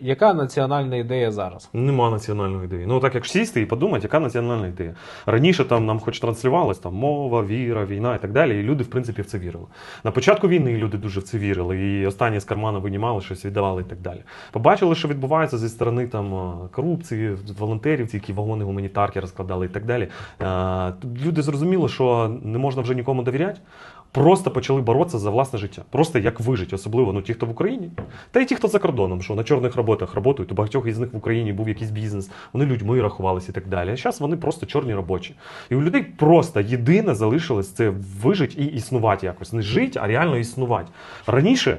Яка національна ідея зараз? Нема національної ідеї. Ну так як сісти і подумати, яка національна ідея. Раніше там нам хоч транслювалось там мова, віра, війна і так далі. І люди, в принципі, в це вірили. На початку війни люди дуже в це вірили, і останні з кармана винімали, щось віддавали і так далі. Побачили, що відбувається зі сторони там е, корупції, волонтерів, які вагони гуманітарки розкладали і так далі. Е, Люди зрозуміли, що не можна вже нікому довіряти. Просто почали боротися за власне життя. Просто як вижити, особливо ну, ті, хто в Україні, та й ті, хто за кордоном, що на чорних роботах працюють, у багатьох із них в Україні був якийсь бізнес, вони людьми рахувалися і так далі. А зараз вони просто чорні робочі. І у людей просто єдине залишилось це вижити і існувати якось. Не жити, а реально існувати. Раніше,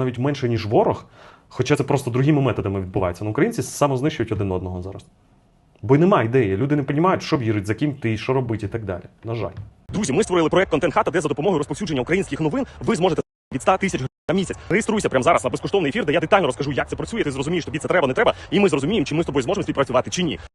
навіть менше, ніж ворог. Хоча це просто другими методами відбувається. Ну, українці самознищують один одного зараз. Бо й немає ідеї. Люди не розуміють, що вірить, за ким ти, що робити і так далі. На жаль. Друзі, ми створили проект Контент Хата, де за допомогою розповсюдження українських новин ви зможете від 100 тисяч на місяць. Реєструйся прямо зараз на безкоштовний ефір, де я детально розкажу, як це працює. Ти зрозумієш, тобі це треба, не треба, і ми зрозуміємо, чи ми з тобою зможемо співпрацювати чи ні.